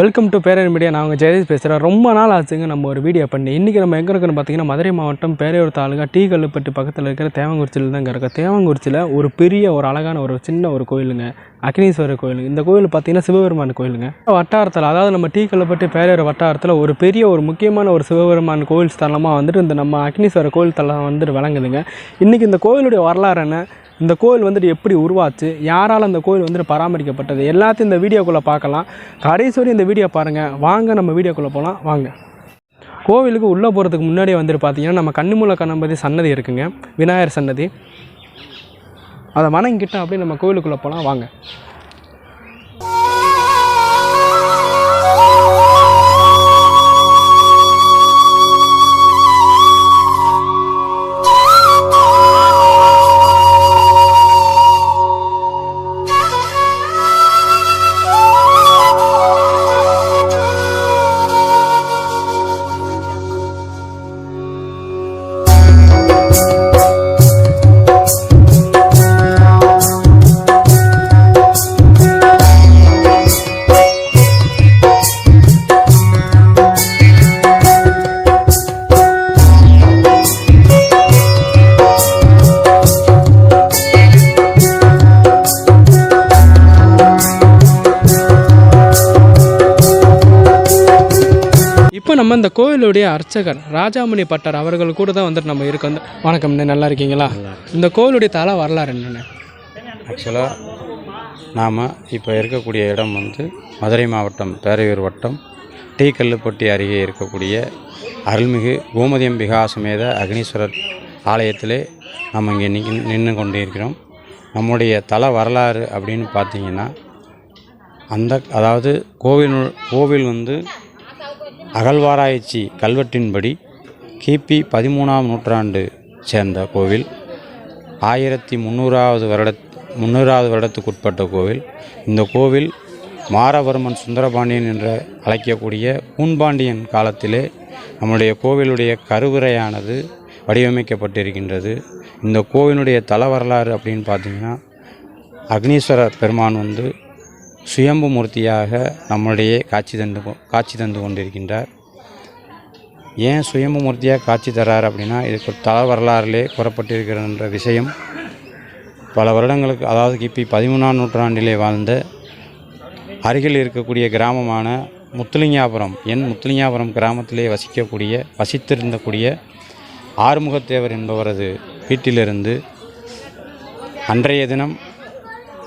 Welcome to பேரையர் media நான் உங்கள் ஜெயதீஷ் பேசுகிறேன் ரொம்ப நாள் ஆச்சுங்க நம்ம ஒரு வீடியோ பண்ணி. இன்றைக்கி நம்ம எங்கே இருக்குன்னு பார்த்தீங்கன்னா மதுரை மாவட்டம் பேரையூர் தாலுகா டீ கல்லுப்பட்டு பக்கத்தில் இருக்கிற தேவங்குறிச்சியில் தான் இருக்கோம். தேவங்குறிச்சியில் ஒரு பெரிய ஒரு அழகான ஒரு சின்ன ஒரு கோயிலுங்க. அக்னீஸ்வரர் கோயிலுங்க. இந்த கோயில் பார்த்தீங்கன்னா சிவபெருமான் கோயிலுங்க. வட்டாரத்தில் அதாவது நம்ம டீ கல்லுப்பட்டு பேரையூர் வட்டாரத்தில் ஒரு பெரிய ஒரு முக்கியமான ஒரு சிவபெருமான் கோயில் ஸ்தலமாக வந்துட்டு இந்த நம்ம அக்னீஸ்வரர் கோயில் தலம் வந்துட்டு விளங்குதுங்க. இன்றைக்கி இந்த கோயிலுடைய வரலாறு என்ன? இந்த கோயில் வந்துட்டு எப்படி உருவாச்சு யாரால் அந்த கோயில் வந்துட்டு பராமரிக்கப்பட்டது எல்லாத்தையும் இந்த வீடியோக்குள்ளே பார்க்கலாம். கடைசி வரையும் இந்த வீடியோ பாருங்கள் வாங்க நம்ம வீடியோக்குள்ளே போகலாம் வாங்க. கோவிலுக்கு உள்ளே போகிறதுக்கு முன்னாடியே வந்துட்டு பார்த்தீங்கன்னா நம்ம கண்ணுமூல கணபதி சன்னதி இருக்குங்க. விநாயகர் சன்னதி. அதை வணங்கிட்டு அப்படியே நம்ம கோவிலுக்குள்ளே போகலாம் வாங்க. இப்போ நம்ம இந்த கோயிலுடைய அர்ச்சகர் ராஜாமணி பட்டர் அவர்கள் கூட தான் வந்துட்டு நம்ம இருக்கோம் வணக்கம் நல்லா இருக்கீங்களா? இந்த கோயிலுடைய தலை வரலாறு என்னென்ன? ஆக்சுவலாக நாம் இப்போ இருக்கக்கூடிய இடம் வந்து மதுரை மாவட்டம் பேரையூர் வட்டம் டீ கல்லுப்பட்டி அருகே இருக்கக்கூடிய அருள்மிகு கோமதியம்பிகா சமேத அக்னீஸ்வரர் ஆலயத்திலே நம்ம இங்கே நின்று நின்று கொண்டிருக்கிறோம். நம்முடைய தல வரலாறு அப்படின்னு பார்த்தீங்கன்னா அந்த அதாவது கோவில் கோவில் வந்து அகழ்வாராய்ச்சி கல்வெட்டின்படி கிபி பதிமூணாம் நூற்றாண்டு சேர்ந்த கோவில் ஆயிரத்தி முந்நூறாவது வருட முந்நூறாவது வருடத்துக்குட்பட்ட கோவில். இந்த கோவில் மாரவர்மன் சுந்தரபாண்டியன் என்று அழைக்கக்கூடிய பூன்பாண்டியன் காலத்திலே நம்முடைய கோவிலுடைய கருவறையானது வடிவமைக்கப்பட்டிருக்கின்றது. இந்த கோவிலுடைய தல வரலாறு அப்படின்னு பார்த்தீங்கன்னா அக்னீஸ்வரர் பெருமான் வந்து சுயம்பு மூர்த்தியாக நம்மளிடையே காட்சி தந்து கொ- காட்சி தந்து கொண்டிருக்கின்றார். ஏன் சுயம்பு மூர்த்தியாக காட்சி தர்றார் அப்படின்னா இதுக்கு தல வரலாறுலே கூறப்பட்டிருக்கிறன்ற விஷயம். பல வருடங்களுக்கு அதாவது கிபி பதிமூணாம் நூற்றாண்டிலே வாழ்ந்த அருகில் இருக்கக்கூடிய கிராமமான முத்துலிங்காபுரம் என் முத்துலிங்காபுரம் கிராமத்திலே வசிக்கக்கூடிய வசித்திருந்தக்கூடிய ஆறுமுகத்தேவர் என்பவரது வீட்டிலிருந்து அன்றைய தினம்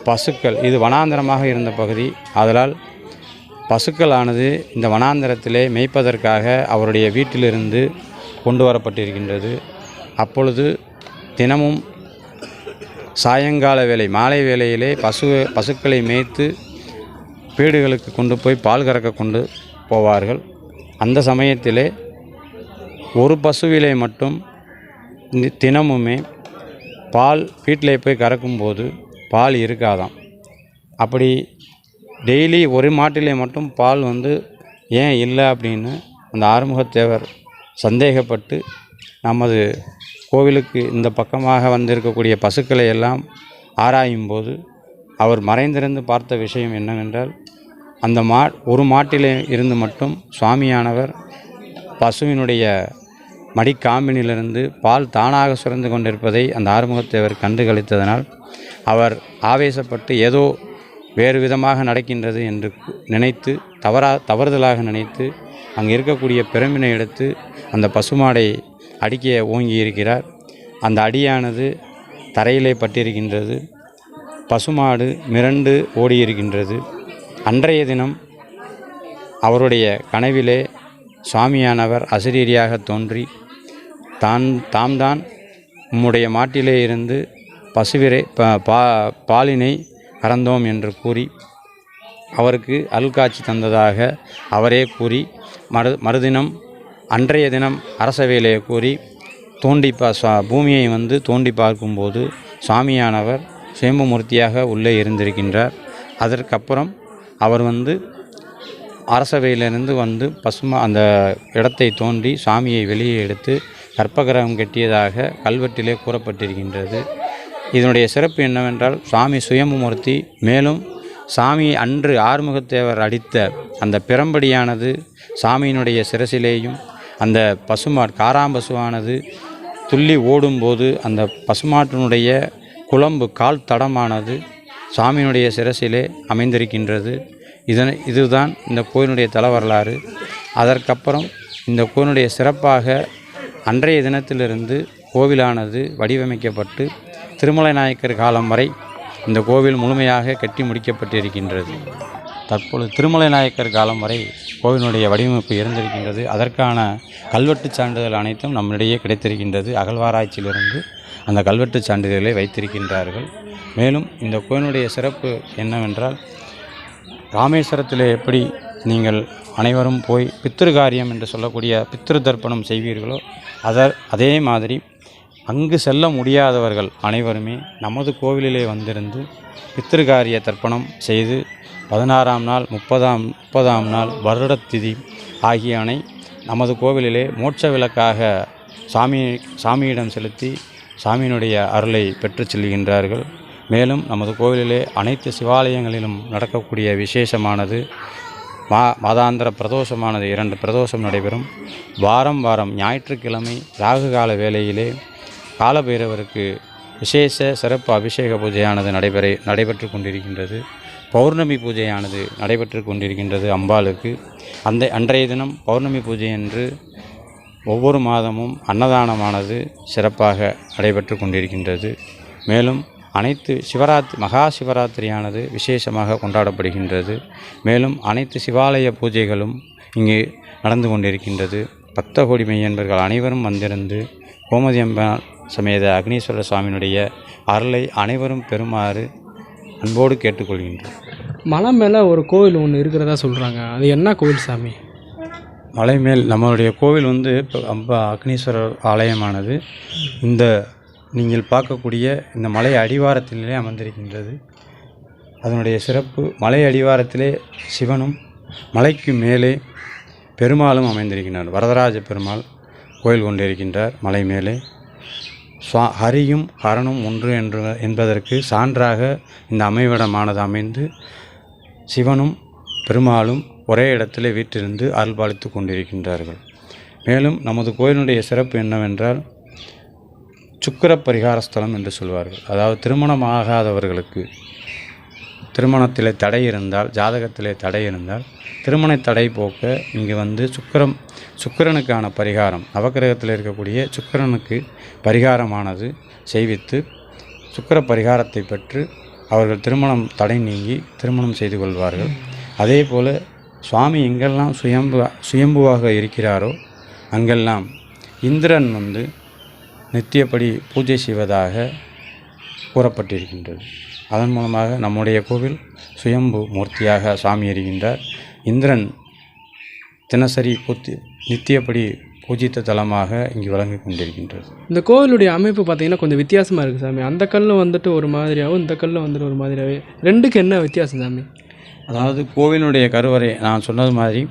பசுக்கள் இது வனாந்தரமாக இருந்த பகுதி. அதனால் பசுக்களானது இந்த வனாந்தரத்திலே மேய்ப்பதற்காக அவருடைய வீட்டிலிருந்து கொண்டு வரப்பட்டிருக்கின்றது. அப்பொழுது தினமும் சாயங்கால வேலை மாலை வேளையிலே பசு பசுக்களை மேய்த்து வீடுகளுக்கு கொண்டு போய் பால் கறக்க கொண்டு போவார்கள். அந்த சமயத்திலே ஒரு பசுவிலே மட்டும் தினமுமே பால் வீட்டிலே போய் கறக்கும்போது பால் இருக்காதாம். அப்படி டெய்லி ஒரு மாட்டிலே மட்டும் பால் வந்து ஏன் இல்லை அப்படின்னு அந்த ஆறுமுகத்தேவர் சந்தேகப்பட்டு நமது கோவிலுக்கு இந்த பக்கமாக வந்திருக்கக்கூடிய பசுக்களை எல்லாம் ஆராயும் போது அவர் மறைந்திருந்து பார்த்த விஷயம் என்னவென்றால் அந்த மா ஒரு மாட்டிலே இருந்து மட்டும் சுவாமியானவர் பசுவினுடைய மடிக்காம்பினிலிருந்து பால் தானாக சுரந்து கொண்டிருப்பதை அந்த ஆறுமுகத்தேவர் கண்டு கழித்ததனால் அவர் ஆவேசப்பட்டு ஏதோ வேறு விதமாக நடக்கின்றது என்று நினைத்து தவறா தவறுதலாக நினைத்து அங்கே இருக்கக்கூடிய பெருமினை எடுத்து அந்த பசுமாடை அடிக்க ஓங்கி இருக்கிறார். அந்த அடியானது தரையிலே பட்டிருக்கின்றது. பசுமாடு மிரண்டு ஓடியிருக்கின்றது. அன்றைய தினம் அவருடைய கனவிலே சுவாமியானவர் அசிரீரியாக தோன்றி தான் தாம் தான் உம்முடைய மாட்டிலே இருந்து பசுவிரை ப பா பாலினை கறந்தோம் என்று கூறி அவருக்கு அல்காட்சி தந்ததாக அவரே கூறி மறு மறுதினம் அன்றைய தினம் அரசவேலையை கூறி தோண்டி பா பூமியை வந்து தோண்டி பார்க்கும்போது சுவாமியானவர் சுயம்புமூர்த்தியாக உள்ளே இருந்திருக்கின்றார். அதற்கப்புறம் அவர் வந்து அரசவையிலிருந்து வந்து பசுமா அந்த இடத்தை தோண்டி சாமியை வெளியே எடுத்து கற்பகிரகம் கட்டியதாக கல்வெட்டிலே கூறப்பட்டிருக்கின்றது. இதனுடைய சிறப்பு என்னவென்றால் சுவாமி சுயம்புமூர்த்தி மேலும் சாமி அன்று ஆறுமுகத்தேவர் அடித்த அந்த பிரம்படியானது சாமியினுடைய சிரசிலேயும் அந்த பசுமாட் காராம்பசுவானது துள்ளி ஓடும்போது அந்த பசுமாட்டினுடைய குழம்பு கால் தடமானது சாமியினுடைய சிரசிலே அமைந்திருக்கின்றது. இதனை இதுதான் இந்த கோயிலுடைய தல வரலாறு அதற்கப்புறம் இந்த கோயிலுடைய சிறப்பாக அன்றைய தினத்திலிருந்து கோவிலானது வடிவமைக்கப்பட்டு திருமலை நாயக்கர் காலம் வரை இந்த கோவில் முழுமையாக கட்டி முடிக்கப்பட்டிருக்கின்றது. தற்பொழுது திருமலை நாயக்கர் காலம் வரை கோவிலுடைய வடிவமைப்பு இருந்திருக்கின்றது. அதற்கான கல்வெட்டு சான்றிதழ் அனைத்தும் நம்மிடையே கிடைத்திருக்கின்றது. அகழ்வாராய்ச்சியிலிருந்து அந்த கல்வெட்டுச் சான்றிதழை வைத்திருக்கின்றார்கள். மேலும் இந்த கோயிலுடைய சிறப்பு என்னவென்றால் ராமேஸ்வரத்தில் எப்படி நீங்கள் அனைவரும் போய் பித்திருக்காரியம் என்று சொல்லக்கூடிய பித்திரு தர்ப்பணம் செய்வீர்களோ அதர் அதே மாதிரி அங்கு செல்ல முடியாதவர்கள் அனைவருமே நமது கோவிலிலே வந்திருந்து பித்திருக்காரிய தர்ப்பணம் செய்து பதினாறாம் நாள் முப்பதாம் முப்பதாம் நாள் வருடத்திதி ஆகியனை நமது கோவிலிலே மோட்ச விளக்காக சாமி சாமியிடம் செலுத்தி சாமியினுடைய அருளை பெற்றுச் செல்கின்றார்கள். மேலும் நமது கோவிலிலே அனைத்து சிவாலயங்களிலும் நடக்கக்கூடிய விசேஷமானது மா மாதாந்திர பிரதோஷமானது இரண்டு பிரதோஷம் நடைபெறும். வாரம் வாரம் ஞாயிற்றுக்கிழமை ராகு கால வேளையிலே காலபைரவருக்கு விசேஷ சிறப்பு அபிஷேக பூஜையானது நடைபெற நடைபெற்று கொண்டிருக்கின்றது. பௌர்ணமி பூஜையானது நடைபெற்று கொண்டிருக்கின்றது அம்பாளுக்கு. அந்த அன்றைய தினம் பௌர்ணமி பூஜை என்று ஒவ்வொரு மாதமும் அன்னதானமானது சிறப்பாக நடைபெற்று கொண்டிருக்கின்றது. மேலும் அனைத்து சிவராத்திரி மகா சிவராத்திரியானது விசேஷமாக கொண்டாடப்படுகின்றது. மேலும் அனைத்து சிவாலய பூஜைகளும் இங்கு நடந்து கொண்டிருக்கின்றது. பக்த கோடி மெய்யன்பர்கள் அனைவரும் வந்திருந்து கோமதி அம்பாள் சமேத அக்னீஸ்வரர் சுவாமியினுடைய அருளை அனைவரும் பெறுமாறு அன்போடு கேட்டுக்கொள்கின்றோம். மலை மேலே ஒரு கோவில் ஒன்று இருக்கிறதா சொல்கிறாங்க அது என்ன கோவில் சாமி? மலை மேல் நம்மளுடைய கோவில் வந்து இப்போ அம்பா அக்னீஸ்வரர் ஆலயமானது. இந்த நீங்கள் பார்க்கக்கூடிய இந்த மலை அடிவாரத்திலே அமர்ந்திருக்கின்றது. அதனுடைய சிறப்பு மலை அடிவாரத்திலே சிவனும் மலைக்கு மேலே பெருமாளும் அமைந்திருக்கின்றார். வரதராஜ பெருமாள் கோயில் கொண்டிருக்கின்றார் மலை மேலே. சுவா ஹரியும் ஹரனும் ஒன்று என்று என்பதற்கு சான்றாக இந்த அமைவிடமானது அமைந்து சிவனும் பெருமாளும் ஒரே இடத்திலே வீற்றிருந்து அருள்பாலித்து கொண்டிருக்கின்றார்கள். மேலும் நமது கோயிலுடைய சிறப்பு என்னவென்றால் சுக்கிர பரிகார ஸ்தலம் என்று சொல்வார்கள். அதாவது திருமணம் ஆகாதவர்களுக்கு திருமணத்திலே தடை இருந்தால் ஜாதகத்திலே தடை இருந்தால் திருமண தடை போக்க இங்கே வந்து சுக்கிரம் சுக்கிரனுக்கான பரிகாரம் நவக்கிரகத்தில் இருக்கக்கூடிய சுக்கிரனுக்கு பரிகாரமானது செய்வித்து சுக்கிர பரிகாரத்தை பெற்று அவர்கள் திருமணம் தடை நீங்கி திருமணம் செய்து கொள்வார்கள். அதே போல் சுவாமி எங்கெல்லாம் சுயம்பு சுயம்புவாக இருக்கிறாரோ அங்கெல்லாம் இந்திரன் வந்து நித்தியப்படி பூஜை செய்வதாக கூறப்பட்டிருக்கின்றது. அதன் மூலமாக நம்முடைய கோவில் சுயம்பு மூர்த்தியாக சாமி எறிகின்றார் இந்திரன் தினசரி பூத்தி நித்தியப்படி பூஜித்த தலமாக இங்கு விளங்கி கொண்டிருக்கின்றது. இந்த கோவிலுடைய அமைப்பு பார்த்தீங்கன்னா கொஞ்சம் வித்தியாசமாக இருக்குது சாமி. அந்த கல் வந்துட்டு ஒரு மாதிரியாகவும் இந்த கல் வந்துட்டு ஒரு மாதிரியாகவே ரெண்டுக்கு என்ன வித்தியாசம் சாமி? அதாவது கோவிலுடைய கருவறை நான் சொன்னது மாதிரி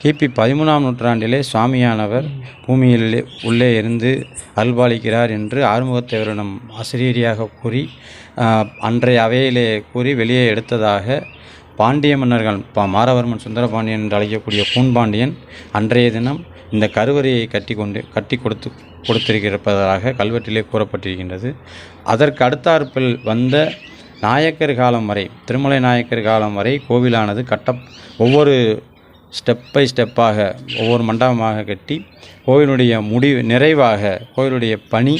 கிபி பதிமூணாம் நூற்றாண்டிலே சுவாமியானவர் பூமியிலே உள்ளே இருந்து அல்பாலிக்கிறார் என்று ஆறுமுகத்தேவரிடம் ஆசிரியரியாக கூறி அன்றைய அவையிலே கூறி வெளியே எடுத்ததாக பாண்டிய மன்னர்கள் பா மாரவர்மன் சுந்தரபாண்டியன் என்று அழைக்கக்கூடிய பூன்பாண்டியன் அன்றைய தினம் இந்த கருவறையை கட்டி கொண்டு கட்டி கொடுத்து கொடுத்திருக்கிறப்பதாக கல்வெட்டிலே கூறப்பட்டிருக்கின்றது. அதற்கு அடுத்தாற்பில் வந்த நாயக்கர் காலம் வரை திருமலை நாயக்கர் காலம் வரை கோவிலானது கட்ட ஒவ்வொரு ஸ்டெப் பை ஸ்டெப்பாக ஒவ்வொரு மண்டபமாக கட்டி கோவிலுடைய முடிவு நிறைவாக கோவிலுடைய பணி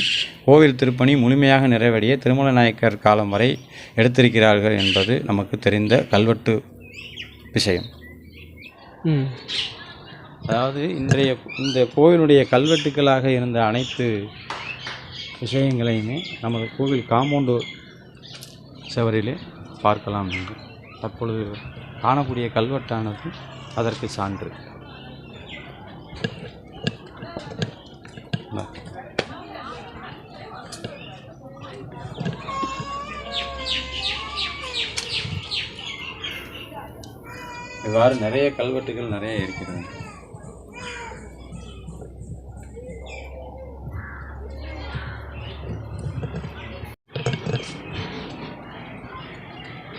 கோவில் திருப்பணி முழுமையாக நிறைவடைய திருமலை நாயக்கர் காலம் வரை எடுத்திருக்கிறார்கள் என்பது நமக்கு தெரிந்த கல்வெட்டு விஷயம். அதாவது இன்றைய இந்த கோவிலுடைய கல்வெட்டுக்களாக இருந்த அனைத்து விஷயங்களையுமே நமது கோவில் காம்பவுண்டு செவரிலே பார்க்கலாம் நீங்கள் தற்பொழுது காணக்கூடிய கல்வெட்டானது அதற்கு சான்று. இவ்வாறு நிறைய கல்வெட்டுகள் நிறைய இருக்கிறது.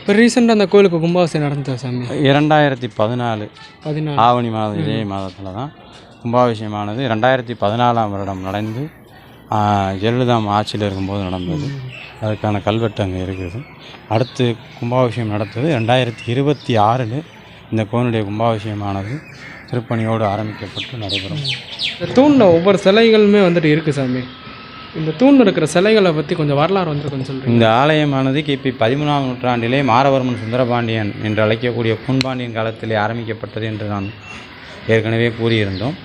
இப்போ ரீசெண்டாக அந்த கோயிலுக்கு கும்பாபிஷேகம் நடந்ததா சாமி? இரண்டாயிரத்தி பதினாலு. பதினாலு. ஆவணி மாதம் இதே மாதத்தில் தான் கும்பாபிஷேகமானது ரெண்டாயிரத்தி பதினாலாம் வருடம் நடந்து ஆ, ஜெயலலிதா ஆட்சியில் இருக்கும்போது நடந்தது. அதுக்கான கல்வெட்டு அங்கே இருக்குது. அடுத்து கும்பாபிஷேகம் நடந்தது ரெண்டாயிரத்தி இருபத்தி ஆறில் இந்த கோயிலுடைய கும்பாபிஷேகமானது திருப்பணியோடு ஆரம்பிக்கப்பட்டு நடைபெறும். தூணில் ஒவ்வொரு சிலைகளுமே வந்துட்டு இருக்குது சாமி. இந்த தூணில் இருக்கிற சிலைகளை பற்றி கொஞ்சம் வரலாறு வந்துட்டு கொஞ்சம் சொல்கிறீங்க இந்த ஆலயமானது கிபி பதிமூணாம் நூற்றாண்டிலே மாரவர்மன் சுந்தரபாண்டியன் என்று அழைக்கக்கூடிய பூன்பாண்டியன் காலத்திலே ஆரம்பிக்கப்பட்டது என்று நான் ஏற்கனவே கூறியிருந்தோம்.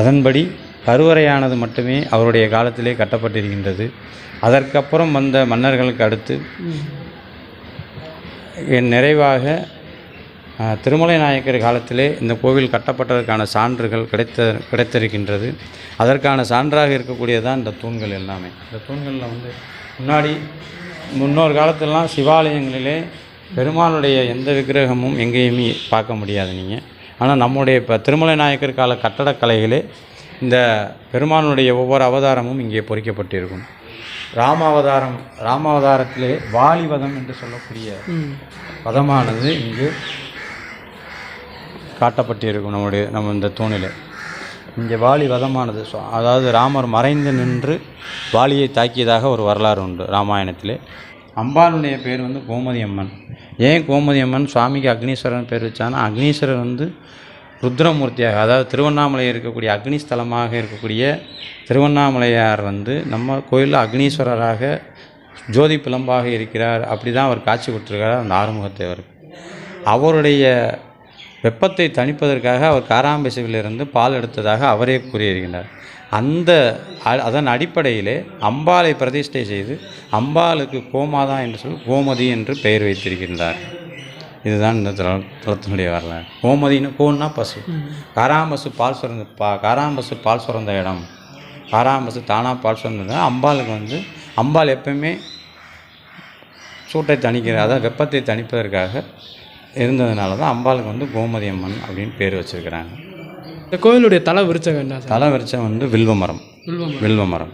அதன்படி கருவறையானது மட்டுமே அவருடைய காலத்திலே கட்டப்பட்டிருக்கின்றது. அதற்கப்புறம் வந்த மன்னர்களுக்கு அடுத்து என் நிறைவாக திருமலை நாயக்கர் காலத்திலே இந்த கோவில் கட்டப்பட்டதற்கான சான்றுகள் கிடைத்த கிடைத்திருக்கின்றது. அதற்கான சான்றாக இருக்கக்கூடியதான் இந்த தூண்கள் எல்லாமே. இந்த தூண்களில் வந்து முன்னாடி முன்னொரு காலத்திலலாம் சிவாலயங்களிலே பெருமாளுடைய எந்த விக்கிரகமும் எங்கேயுமே பார்க்க முடியாது நீங்கள் ஆனால் நம்முடைய இப்போ திருமலை நாயக்கர் கால கட்டடக்கலைகளே இந்த பெருமானுடைய ஒவ்வொரு அவதாரமும் இங்கே பொறிக்கப்பட்டிருக்கும். ராமாவதாரம் ராமாவதாரத்திலே வாலிவதம் என்று சொல்லக்கூடிய வதமானது இங்கு காட்டப்பட்டிருக்கும் நம்முடைய நம்ம இந்த தூணில். இங்கே வாலி வதமானது. ஸோ அதாவது ராமர் மறைந்து நின்று வாலியை தாக்கியதாக ஒரு வரலாறு உண்டு ராமாயணத்திலே. அம்பாளுடைய பேர் வந்து கோமதி அம்மன். ஏன் கோமதி அம்மன்? சுவாமிக்கு அக்னீஸ்வரன் பேர் வச்சான்னா அக்னீஸ்வரர் வந்து ருத்ரமூர்த்தியாக அதாவது திருவண்ணாமலை இருக்கக்கூடிய அக்னி ஸ்தலமாக இருக்கக்கூடிய திருவண்ணாமலையார் வந்து நம்ம கோயிலில் அக்னீஸ்வரராக ஜோதி பிளம்பாக இருக்கிறார். அப்படி தான் அவர் காட்சி கொடுத்துருக்கார் அந்த ஆறுமுகத்தேவர் அவருடைய வெப்பத்தை தணிப்பதற்காக அவர் காராம்பசுவிலிருந்து பால் எடுத்ததாக அவரே கூறியிருக்கின்றார். அந்த அ- அதன் அடிப்படையிலே அம்பாளை பிரதிஷ்டை செய்து அம்பாளுக்கு கோமாதா என்று சொல்லி கோமதி என்று பெயர் வைத்திருக்கின்றார். இதுதான் இந்த தல வரலாறு. கோமதின்னு கோன்னா பசு. காராம்பசு பால் சுரந்த பா காராம்பசு பால் சுரந்த இடம். காராம்பசு தானாக பால் சுரந்தது. அம்பாளுக்கு வந்து அம்பாள் எப்பயுமே சூட்டை தணிக்கிற அதாவது வெப்பத்தை தணிப்பதற்காக இருந்ததுனால தான் அம்பாளுக்கு வந்து கோமதி அம்மன் அப்படின்னு பேர் வச்சிருக்கிறாங்க. இந்த கோயிலுடைய தலை விருச்சகம் என்ன தலை விரிச்சம் வந்து வில்வ மரம். வில்வம் வில்வ மரம்.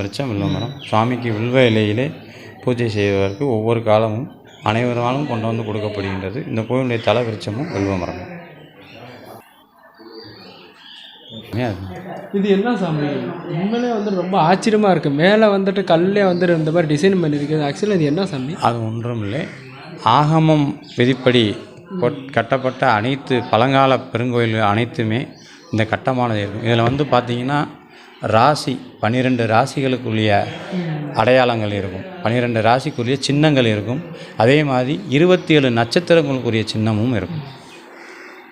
விரிச்சம் வில்வ மரம். சுவாமிக்கு வில்வ இலையிலே பூஜை செய்வதற்கு ஒவ்வொரு காலமும் அனைவராலும் கொண்டு வந்து கொடுக்கப்படுகின்றது. இந்த கோயிலுடைய தலை விருட்சமும் வில்வ மரம் இது என்ன சாமி? உண்மையிலே வந்து ரொம்ப ஆச்சரியமாக இருக்குது மேலே வந்துட்டு கல்லே வந்துட்டு இந்த மாதிரி டிசைன் பண்ணியிருக்குது ஆக்சுவலாக இது என்ன சாமி? அது ஒன்றுமில்லை ஆகமம் விதிப்படி கொட்- கட்டப்பட்ட அனைத்து பழங்கால பெருங்கோயில் அனைத்துமே இந்த கட்டமானது இருக்கும். இதில் வந்து பார்த்தீங்கன்னா ராசி பன்னிரெண்டு ராசிகளுக்குரிய அடையாளங்கள் இருக்கும். பன்னிரெண்டு ராசிக்குரிய சின்னங்கள் இருக்கும். அதே மாதிரி இருபத்தி ஏழு நட்சத்திரங்களுக்குரிய சின்னமும் இருக்கும்.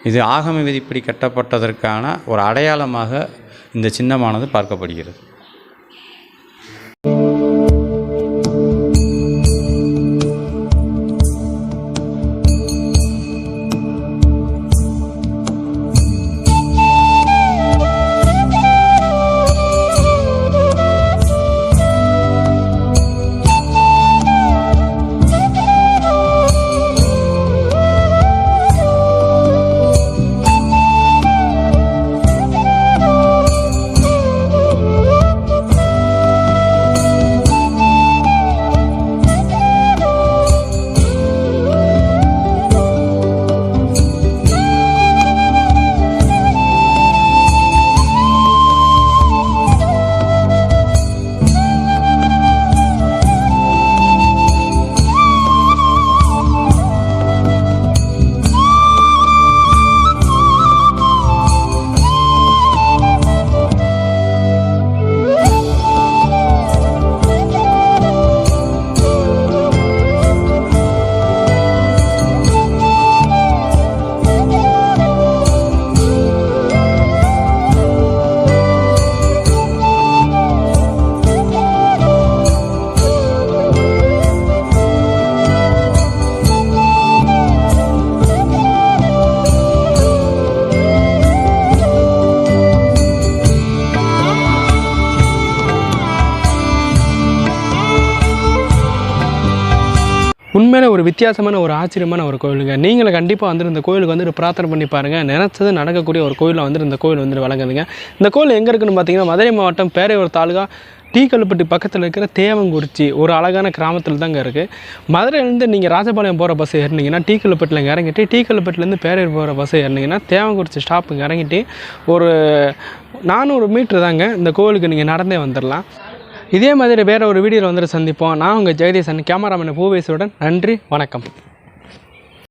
இது ஆகம விதிப்படி கட்டப்பட்டதற்கான ஒரு அடையாளமாக இந்த சின்னமானது பார்க்கப்படுகிறது. உண்மையிலே ஒரு வித்தியாசமான ஒரு ஆச்சரியமான ஒரு கோயிலுங்க. நீங்களும் கண்டிப்பாக வந்துட்டு இந்த கோயிலுக்கு வந்துட்டு பிரார்த்தனை பண்ணி பாருங்கள் நினச்சது நடக்கக்கூடிய ஒரு கோயிலில் வந்துட்டு இந்த கோயில் வந்துட்டு வழங்குதுங்க. இந்த கோயில் எங்கே இருக்குன்னு பார்த்தீங்கன்னா மதுரை மாவட்டம் பேரையூர் தாலுகா டீ கல்லுப்பட்டி பக்கத்தில் இருக்கிற தேவங்குறிச்சி ஒரு அழகான கிராமத்தில் தாங்க இருக்குது மதுரையிலேருந்து நீங்கள் ராஜபாளையம் போகிற பஸ் ஏறினீங்கன்னா டீ இங்கே இறங்கிட்டு டீ கல்லுப்பட்டிலேருந்து பேரூர் போகிற பஸ் ஏறினீங்கன்னா தேவங்குறிச்சி ஸ்டாப்புக்கு இறங்கிட்டு ஒரு நானூறு மீட்ரு தாங்க இந்த கோவிலுக்கு நீங்கள் நடந்தே வந்துடலாம் இதே மாதிரி வேறு ஒரு வீடியோவில் வந்துட்டு சந்திப்போம். நான் உங்கள் ஜெகதீசன் கேமராமேன் பூவேசியுடன் நன்றி வணக்கம்.